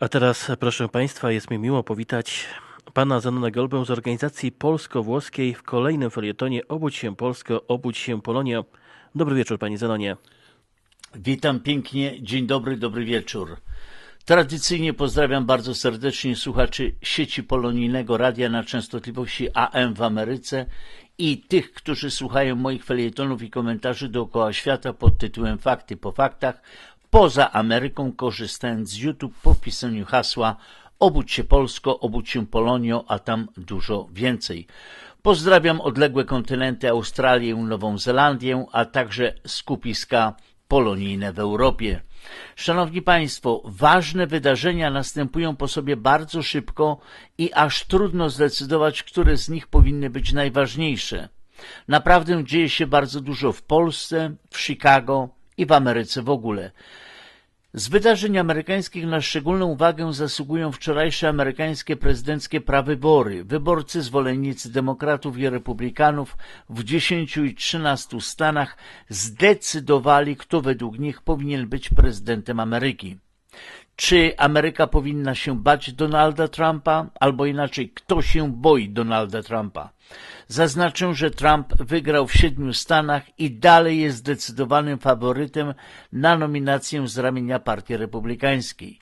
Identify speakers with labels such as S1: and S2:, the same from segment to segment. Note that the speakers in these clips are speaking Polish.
S1: A teraz, proszę Państwa, jest mi miło powitać pana Zenona Golbę z organizacji polsko-włoskiej w kolejnym felietonie Obudź się Polsko, obudź się Polonia. Dobry wieczór, panie Zenonie.
S2: Witam pięknie, dzień dobry, dobry wieczór. Tradycyjnie pozdrawiam bardzo serdecznie słuchaczy sieci polonijnego radia na częstotliwości AM w Ameryce i tych, którzy słuchają moich felietonów i komentarzy dookoła świata pod tytułem Fakty po faktach, poza Ameryką, korzystając z YouTube po wpisaniu hasła Obudź się Polsko, obudź się Polonio, a tam dużo więcej. Pozdrawiam odległe kontynenty Australię, Nową Zelandię, a także skupiska polonijne w Europie. Szanowni Państwo, ważne wydarzenia następują po sobie bardzo szybko i aż trudno zdecydować, które z nich powinny być najważniejsze. Naprawdę dzieje się bardzo dużo w Polsce, w Chicago i w Ameryce w ogóle. Z wydarzeń amerykańskich na szczególną uwagę zasługują wczorajsze amerykańskie prezydenckie prawybory. Wyborcy, zwolennicy demokratów i republikanów w 10 i 13 stanach zdecydowali, kto według nich powinien być prezydentem Ameryki. Czy Ameryka powinna się bać Donalda Trumpa, albo inaczej, kto się boi Donalda Trumpa? Zaznaczę, że Trump wygrał w siedmiu stanach i dalej jest zdecydowanym faworytem na nominację z ramienia Partii Republikańskiej.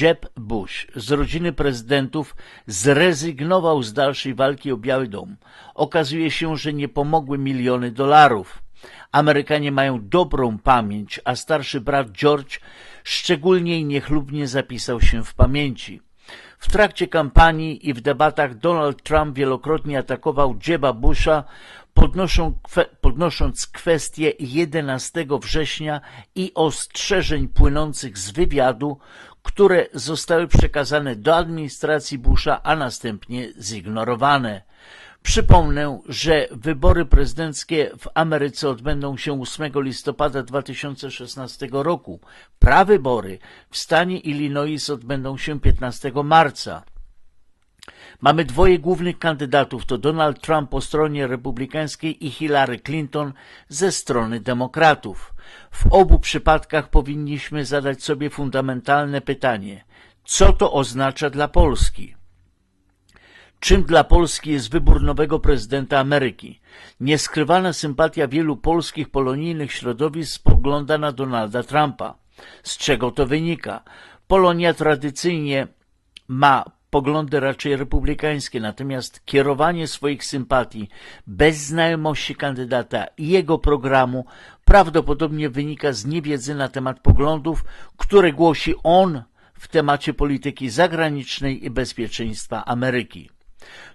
S2: Jeb Bush z rodziny prezydentów zrezygnował z dalszej walki o Biały Dom. Okazuje się, że nie pomogły miliony dolarów. Amerykanie mają dobrą pamięć, a starszy brat George szczególnie niechlubnie zapisał się w pamięci. W trakcie kampanii i w debatach Donald Trump wielokrotnie atakował Jeba Busha, podnosząc kwestię 11 września i ostrzeżeń płynących z wywiadu, które zostały przekazane do administracji Busha, a następnie zignorowane. Przypomnę, że wybory prezydenckie w Ameryce odbędą się 8 listopada 2016 roku. Prawybory w stanie Illinois odbędą się 15 marca. Mamy dwoje głównych kandydatów, to Donald Trump po stronie republikańskiej i Hillary Clinton ze strony demokratów. W obu przypadkach powinniśmy zadać sobie fundamentalne pytanie. Co to oznacza dla Polski? Czym dla Polski jest wybór nowego prezydenta Ameryki? Nieskrywana sympatia wielu polskich polonijnych środowisk spogląda na Donalda Trumpa. Z czego to wynika? Polonia tradycyjnie ma poglądy raczej republikańskie, natomiast kierowanie swoich sympatii bez znajomości kandydata i jego programu prawdopodobnie wynika z niewiedzy na temat poglądów, które głosi on w temacie polityki zagranicznej i bezpieczeństwa Ameryki.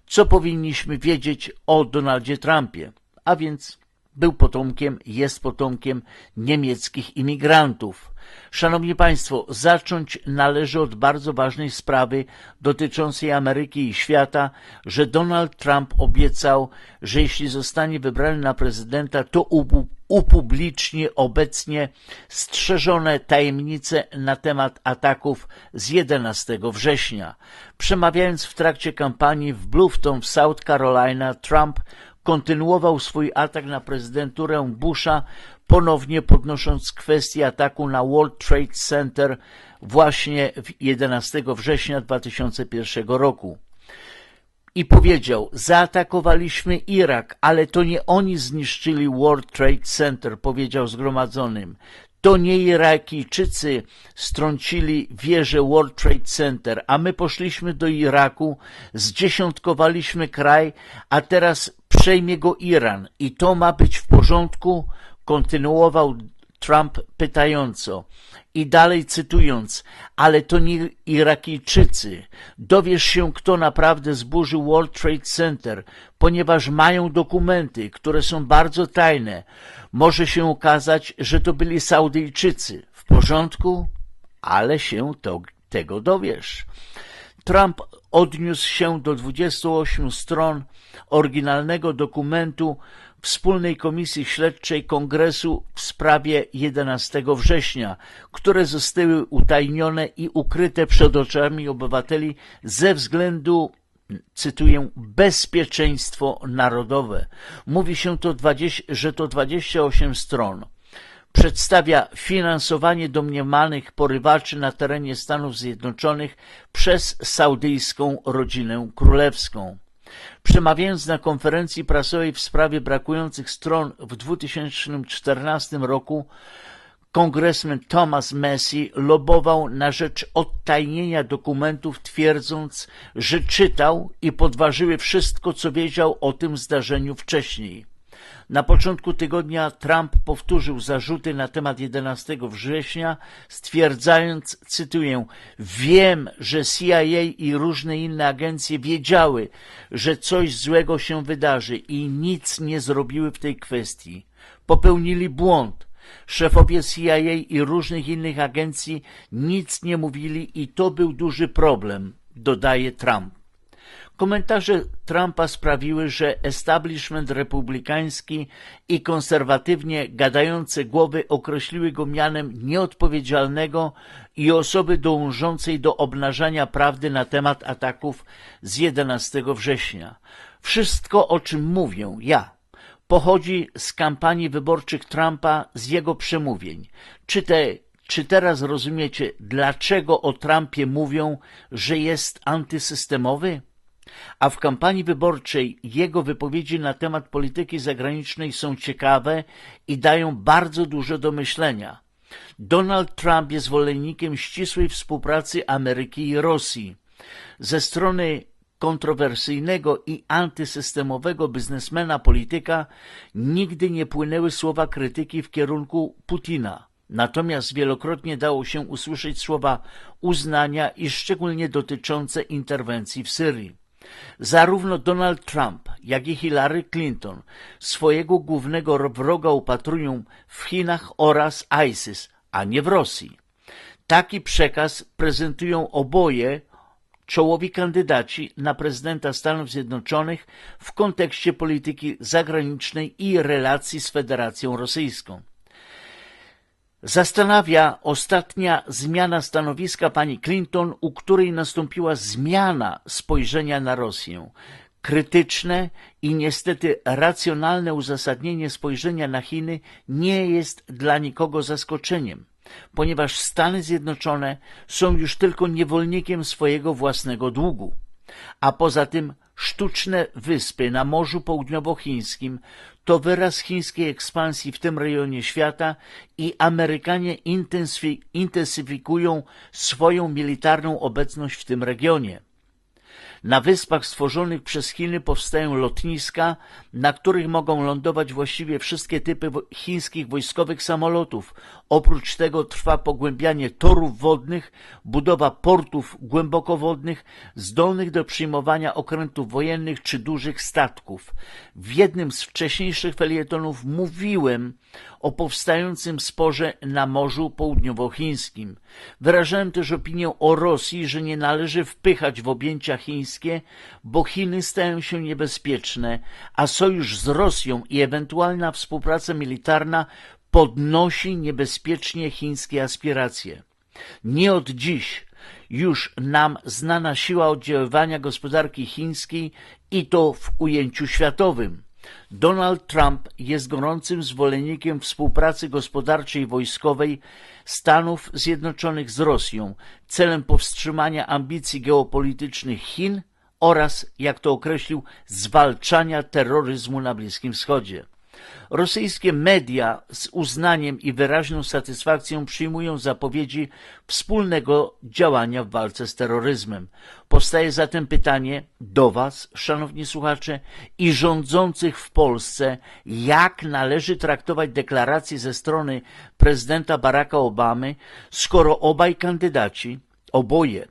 S2: Co powinniśmy wiedzieć o Donaldzie Trumpie? A więc był potomkiem, jest potomkiem niemieckich imigrantów. Szanowni Państwo, zacząć należy od bardzo ważnej sprawy dotyczącej Ameryki i świata, że Donald Trump obiecał, że jeśli zostanie wybrany na prezydenta, to upublicznie obecnie strzeżone tajemnice na temat ataków z 11 września. Przemawiając w trakcie kampanii w Bluffton w South Carolina, Trump kontynuował swój atak na prezydenturę Busha, ponownie podnosząc kwestię ataku na World Trade Center właśnie 11 września 2001 roku. I powiedział, zaatakowaliśmy Irak, ale to nie oni zniszczyli World Trade Center, powiedział zgromadzonym. To nie Irakijczycy strącili wieżę World Trade Center, a my poszliśmy do Iraku, zdziesiątkowaliśmy kraj, a teraz przejmie go Iran i to ma być w porządku? Kontynuował Trump pytająco i dalej cytując, ale to nie Irakijczycy. Dowiesz się, kto naprawdę zburzył World Trade Center, ponieważ mają dokumenty, które są bardzo tajne. Może się okazać, że to byli Saudyjczycy. W porządku? Ale się to, tego dowiesz. Trump odniósł się do 28 stron oryginalnego dokumentu Wspólnej Komisji Śledczej Kongresu w sprawie 11 września, które zostały utajnione i ukryte przed oczami obywateli ze względu cytuję, bezpieczeństwo narodowe. Mówi się to, 20, że to 28 stron. Przedstawia finansowanie domniemanych porywaczy na terenie Stanów Zjednoczonych przez saudyjską rodzinę królewską. Przemawiając na konferencji prasowej w sprawie brakujących stron w 2014 roku, kongresmen Thomas Massey lobował na rzecz odtajnienia dokumentów, twierdząc, że czytał i podważyły wszystko, co wiedział o tym zdarzeniu wcześniej. Na początku tygodnia Trump powtórzył zarzuty na temat 11 września, stwierdzając, cytuję, wiem, że CIA i różne inne agencje wiedziały, że coś złego się wydarzy i nic nie zrobiły w tej kwestii. Popełnili błąd. Szefowie CIA i różnych innych agencji nic nie mówili i to był duży problem, dodaje Trump. Komentarze Trumpa sprawiły, że establishment republikański i konserwatywnie gadające głowy określiły go mianem nieodpowiedzialnego i osoby dążącej do obnażania prawdy na temat ataków z 11 września. Wszystko, o czym mówię ja, pochodzi z kampanii wyborczych Trumpa, z jego przemówień. Czy te czy teraz rozumiecie, dlaczego o Trumpie mówią, że jest antysystemowy? A w kampanii wyborczej jego wypowiedzi na temat polityki zagranicznej są ciekawe i dają bardzo dużo do myślenia. Donald Trump jest zwolennikiem ścisłej współpracy Ameryki i Rosji. Ze strony kontrowersyjnego i antysystemowego biznesmena polityka nigdy nie płynęły słowa krytyki w kierunku Putina. Natomiast wielokrotnie dało się usłyszeć słowa uznania i szczególnie dotyczące interwencji w Syrii. Zarówno Donald Trump, jak i Hillary Clinton swojego głównego wroga upatrują w Chinach oraz ISIS, a nie w Rosji. Taki przekaz prezentują oboje czołowi kandydaci na prezydenta Stanów Zjednoczonych w kontekście polityki zagranicznej i relacji z Federacją Rosyjską. Zastanawia ostatnia zmiana stanowiska pani Clinton, u której nastąpiła zmiana spojrzenia na Rosję. Krytyczne i niestety racjonalne uzasadnienie spojrzenia na Chiny nie jest dla nikogo zaskoczeniem, ponieważ Stany Zjednoczone są już tylko niewolnikiem swojego własnego długu. A poza tym sztuczne wyspy na Morzu Południowochińskim to wyraz chińskiej ekspansji w tym rejonie świata i Amerykanie intensyfikują swoją militarną obecność w tym regionie. Na wyspach stworzonych przez Chiny powstają lotniska, na których mogą lądować właściwie wszystkie typy chińskich wojskowych samolotów. Oprócz tego trwa pogłębianie torów wodnych, budowa portów głębokowodnych zdolnych do przyjmowania okrętów wojennych czy dużych statków. W jednym z wcześniejszych felietonów mówiłem o powstającym sporze na Morzu Południowochińskim. Wyrażałem też opinię o Rosji, że nie należy wpychać w objęcia chińskie, bo Chiny stają się niebezpieczne, a sojusz z Rosją i ewentualna współpraca militarna podnosi niebezpiecznie chińskie aspiracje. Nie od dziś już nam znana siła oddziaływania gospodarki chińskiej i to w ujęciu światowym. Donald Trump jest gorącym zwolennikiem współpracy gospodarczej i wojskowej Stanów Zjednoczonych z Rosją celem powstrzymania ambicji geopolitycznych Chin oraz, jak to określił, zwalczania terroryzmu na Bliskim Wschodzie. Rosyjskie media z uznaniem i wyraźną satysfakcją przyjmują zapowiedzi wspólnego działania w walce z terroryzmem. Powstaje zatem pytanie do Was, szanowni słuchacze, i rządzących w Polsce, jak należy traktować deklaracje ze strony prezydenta Baracka Obamy, skoro obaj kandydaci, oboje,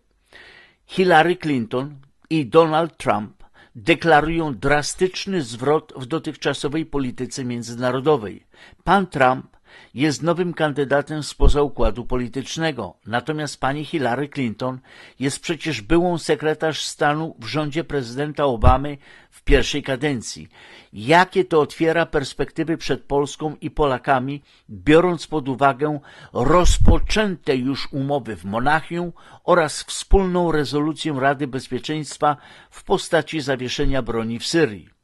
S2: Hillary Clinton i Donald Trump, deklarują drastyczny zwrot w dotychczasowej polityce międzynarodowej. Pan Trump jest nowym kandydatem spoza układu politycznego, natomiast pani Hillary Clinton jest przecież byłą sekretarz stanu w rządzie prezydenta Obamy w pierwszej kadencji. Jakie to otwiera perspektywy przed Polską i Polakami, biorąc pod uwagę rozpoczęte już umowy w Monachium oraz wspólną rezolucję Rady Bezpieczeństwa w postaci zawieszenia broni w Syrii?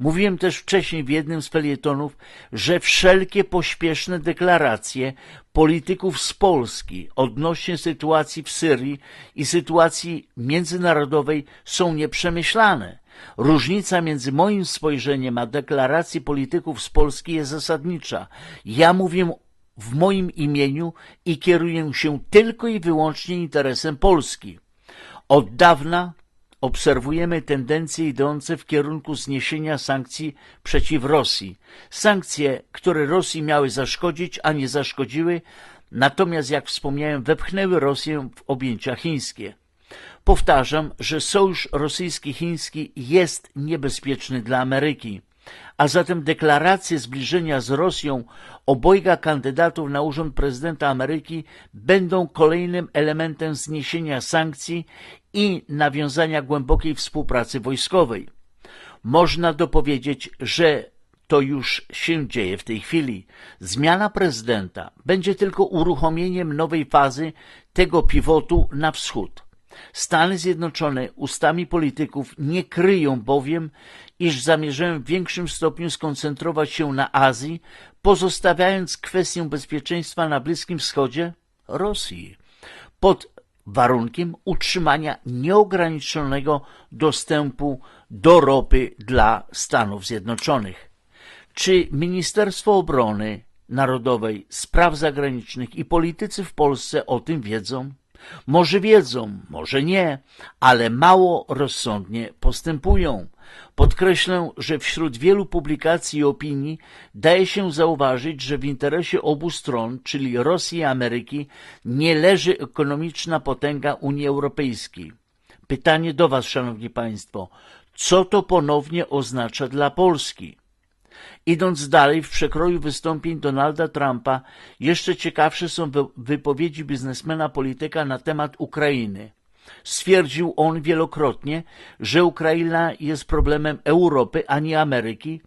S2: Mówiłem też wcześniej w jednym z felietonów, że wszelkie pośpieszne deklaracje polityków z Polski odnośnie sytuacji w Syrii i sytuacji międzynarodowej są nieprzemyślane. Różnica między moim spojrzeniem a deklaracji polityków z Polski jest zasadnicza. Ja mówię w moim imieniu i kieruję się tylko i wyłącznie interesem Polski. Od dawna obserwujemy tendencje idące w kierunku zniesienia sankcji przeciw Rosji. Sankcje, które Rosji miały zaszkodzić, a nie zaszkodziły, natomiast, jak wspomniałem, wepchnęły Rosję w objęcia chińskie. Powtarzam, że sojusz rosyjski-chiński jest niebezpieczny dla Ameryki, a zatem deklaracje zbliżenia z Rosją obojga kandydatów na urząd prezydenta Ameryki będą kolejnym elementem zniesienia sankcji i nawiązania głębokiej współpracy wojskowej. Można dopowiedzieć, że to już się dzieje w tej chwili. Zmiana prezydenta będzie tylko uruchomieniem nowej fazy tego pivotu na wschód. Stany Zjednoczone ustami polityków nie kryją bowiem, iż zamierzają w większym stopniu skoncentrować się na Azji, pozostawiając kwestię bezpieczeństwa na Bliskim Wschodzie Rosji, pod warunkiem utrzymania nieograniczonego dostępu do ropy dla Stanów Zjednoczonych. Czy Ministerstwo Obrony Narodowej, Spraw Zagranicznych i politycy w Polsce o tym wiedzą? Może wiedzą, może nie, ale mało rozsądnie postępują. Podkreślę, że wśród wielu publikacji i opinii daje się zauważyć, że w interesie obu stron, czyli Rosji i Ameryki, nie leży ekonomiczna potęga Unii Europejskiej. Pytanie do Was, Szanowni Państwo, co to ponownie oznacza dla Polski? Idąc dalej w przekroju wystąpień Donalda Trumpa, jeszcze ciekawsze są wypowiedzi biznesmena polityka na temat Ukrainy. Stwierdził on wielokrotnie, że Ukraina jest problemem Europy, a nie Ameryki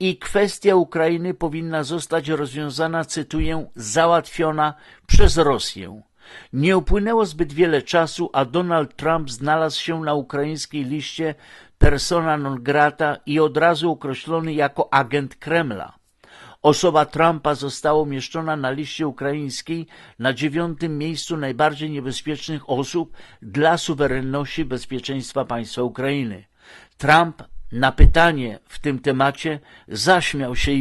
S2: i kwestia Ukrainy powinna zostać rozwiązana, cytuję, załatwiona przez Rosję. Nie upłynęło zbyt wiele czasu, a Donald Trump znalazł się na ukraińskiej liście persona non grata i od razu określony jako agent Kremla. Osoba Trumpa została umieszczona na liście ukraińskiej na dziewiątym miejscu najbardziej niebezpiecznych osób dla suwerenności i bezpieczeństwa państwa Ukrainy. Trump na pytanie w tym temacie zaśmiał się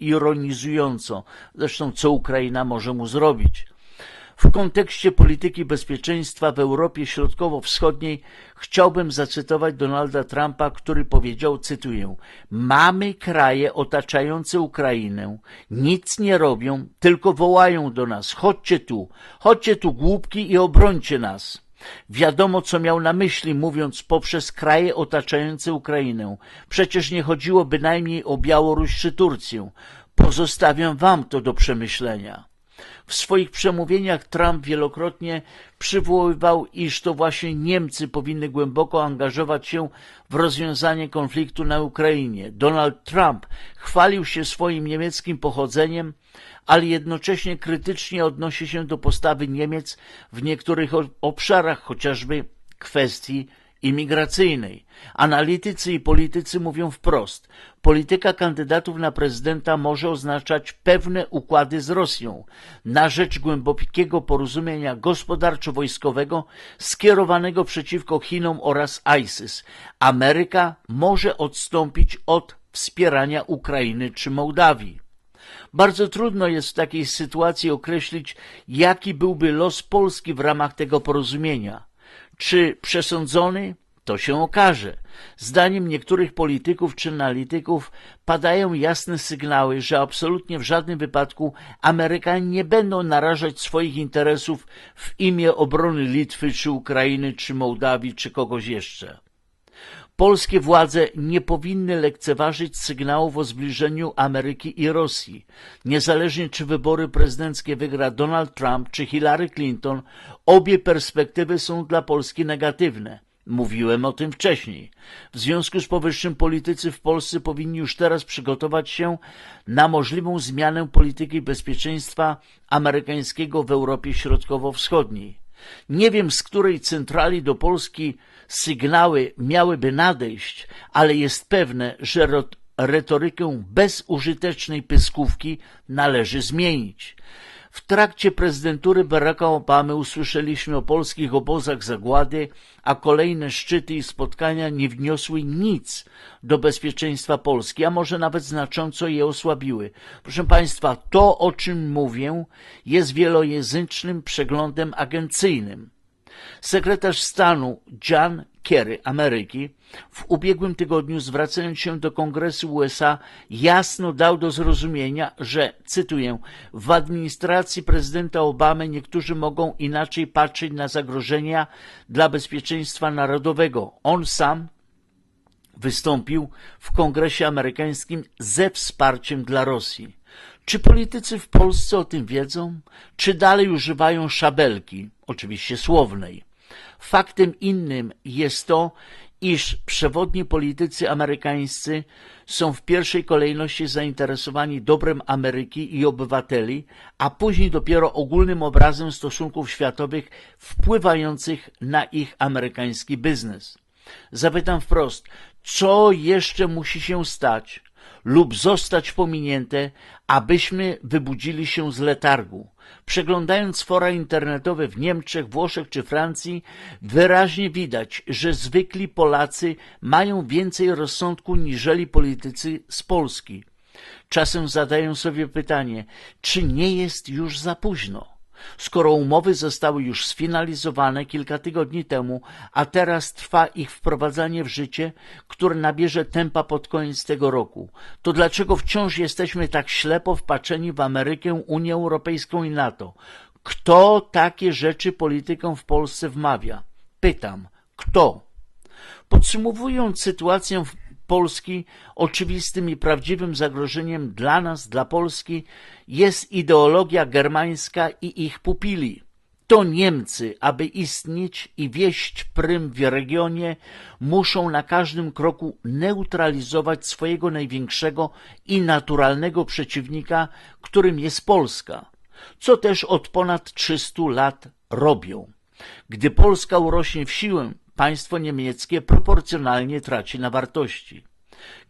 S2: ironizująco, zresztą co Ukraina może mu zrobić. W kontekście polityki bezpieczeństwa w Europie Środkowo-Wschodniej chciałbym zacytować Donalda Trumpa, który powiedział, cytuję, mamy kraje otaczające Ukrainę, nic nie robią, tylko wołają do nas, chodźcie tu, chodźcie tu głupki i obrońcie nas. Wiadomo, co miał na myśli, mówiąc poprzez kraje otaczające Ukrainę. Przecież nie chodziło bynajmniej o Białoruś czy Turcję. Pozostawiam wam to do przemyślenia. W swoich przemówieniach Trump wielokrotnie przywoływał, iż to właśnie Niemcy powinny głęboko angażować się w rozwiązanie konfliktu na Ukrainie. Donald Trump chwalił się swoim niemieckim pochodzeniem, ale jednocześnie krytycznie odnosi się do postawy Niemiec w niektórych obszarach, chociażby kwestii imigracyjnej. Analitycy i politycy mówią wprost, polityka kandydatów na prezydenta może oznaczać pewne układy z Rosją na rzecz głębokiego porozumienia gospodarczo-wojskowego skierowanego przeciwko Chinom oraz ISIS. Ameryka może odstąpić od wspierania Ukrainy czy Mołdawii. Bardzo trudno jest w takiej sytuacji określić, jaki byłby los Polski w ramach tego porozumienia. Czy przesądzony? To się okaże. Zdaniem niektórych polityków czy analityków padają jasne sygnały, że absolutnie w żadnym wypadku Amerykanie nie będą narażać swoich interesów w imię obrony Litwy, czy Ukrainy, czy Mołdawii, czy kogoś jeszcze. Polskie władze nie powinny lekceważyć sygnałów o zbliżeniu Ameryki i Rosji. Niezależnie czy wybory prezydenckie wygra Donald Trump czy Hillary Clinton, obie perspektywy są dla Polski negatywne. Mówiłem o tym wcześniej. W związku z powyższym politycy w Polsce powinni już teraz przygotować się na możliwą zmianę polityki bezpieczeństwa amerykańskiego w Europie Środkowo-Wschodniej. Nie wiem, z której centrali do Polski sygnały miałyby nadejść, ale jest pewne, że retorykę bezużytecznej pyskówki należy zmienić. W trakcie prezydentury Baracka Obamy usłyszeliśmy o polskich obozach zagłady, a kolejne szczyty i spotkania nie wniosły nic do bezpieczeństwa Polski, a może nawet znacząco je osłabiły. Proszę Państwa, to o czym mówię jest wielojęzycznym przeglądem agencyjnym. Sekretarz stanu John Kerry Ameryki w ubiegłym tygodniu zwracając się do Kongresu USA jasno dał do zrozumienia, że, cytuję, w administracji prezydenta Obamy niektórzy mogą inaczej patrzeć na zagrożenia dla bezpieczeństwa narodowego. On sam wystąpił w Kongresie amerykańskim ze wsparciem dla Rosji. Czy politycy w Polsce o tym wiedzą? Czy dalej używają szabelki, oczywiście słownej? Faktem innym jest to, iż przewodni politycy amerykańscy są w pierwszej kolejności zainteresowani dobrem Ameryki i obywateli, a później dopiero ogólnym obrazem stosunków światowych wpływających na ich amerykański biznes. Zapytam wprost, co jeszcze musi się stać lub zostać pominięte, abyśmy wybudzili się z letargu. Przeglądając fora internetowe w Niemczech, Włoszech czy Francji, wyraźnie widać, że zwykli Polacy mają więcej rozsądku niżeli politycy z Polski. Czasem zadają sobie pytanie, czy nie jest już za późno? Skoro umowy zostały już sfinalizowane kilka tygodni temu, a teraz trwa ich wprowadzanie w życie, które nabierze tempa pod koniec tego roku, to dlaczego wciąż jesteśmy tak ślepo wpatrzeni w Amerykę, Unię Europejską i NATO? Kto takie rzeczy politykom w Polsce wmawia? Pytam, kto? Podsumowując sytuację Polski, oczywistym i prawdziwym zagrożeniem dla nas, dla Polski, jest ideologia germańska i ich pupili. To Niemcy, aby istnieć i wieść prym w regionie, muszą na każdym kroku neutralizować swojego największego i naturalnego przeciwnika, którym jest Polska, co też od ponad 300 lat robią. Gdy Polska urośnie w siłę, państwo niemieckie proporcjonalnie traci na wartości.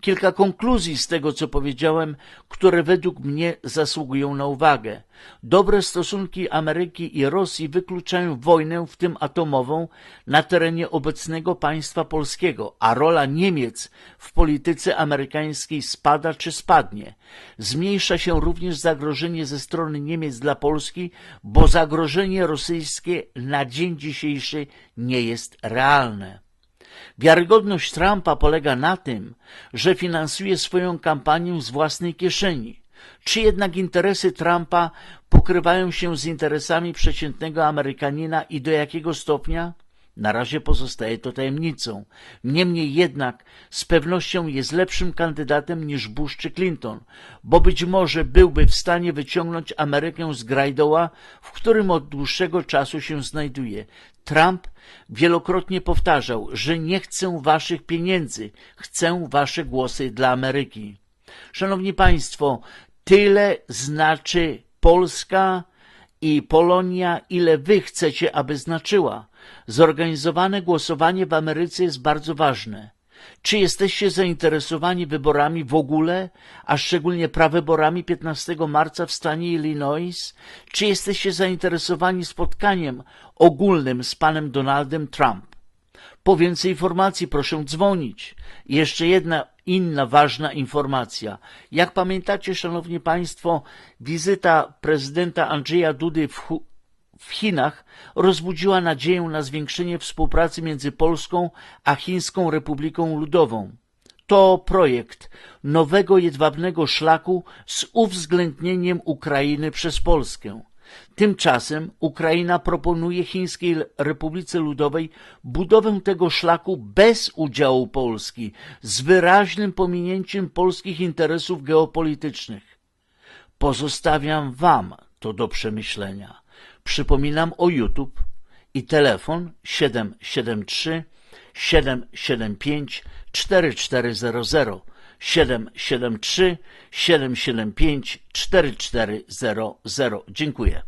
S2: Kilka konkluzji z tego, co powiedziałem, które według mnie zasługują na uwagę. Dobre stosunki Ameryki i Rosji wykluczają wojnę, w tym atomową, na terenie obecnego państwa polskiego, a rola Niemiec w polityce amerykańskiej spada czy spadnie. Zmniejsza się również zagrożenie ze strony Niemiec dla Polski, bo zagrożenie rosyjskie na dzień dzisiejszy nie jest realne. Wiarygodność Trumpa polega na tym, że finansuje swoją kampanię z własnej kieszeni. Czy jednak interesy Trumpa pokrywają się z interesami przeciętnego Amerykanina i do jakiego stopnia? Na razie pozostaje to tajemnicą. Niemniej jednak z pewnością jest lepszym kandydatem niż Bush czy Clinton, bo być może byłby w stanie wyciągnąć Amerykę z grajdoła, w którym od dłuższego czasu się znajduje. Trump wielokrotnie powtarzał, że nie chcę waszych pieniędzy, chcę wasze głosy dla Ameryki. Szanowni Państwo, tyle znaczy Polska i Polonia, ile wy chcecie, aby znaczyła. Zorganizowane głosowanie w Ameryce jest bardzo ważne. Czy jesteście zainteresowani wyborami w ogóle, a szczególnie prawyborami 15 marca w stanie Illinois? Czy jesteście zainteresowani spotkaniem ogólnym z panem Donaldem Trump? Po więcej informacji proszę dzwonić. Jeszcze jedna inna ważna informacja. Jak pamiętacie, szanowni państwo, wizyta prezydenta Andrzeja Dudy w, Hu- w Chinach rozbudziła nadzieję na zwiększenie współpracy między Polską a Chińską Republiką Ludową. To projekt nowego jedwabnego szlaku z uwzględnieniem Ukrainy przez Polskę. Tymczasem Ukraina proponuje Chińskiej Republice Ludowej budowę tego szlaku bez udziału Polski, z wyraźnym pominięciem polskich interesów geopolitycznych. Pozostawiam Wam to do przemyślenia. Przypominam o YouTube i telefon 773 775 4400 773 775 4400. Dziękuję.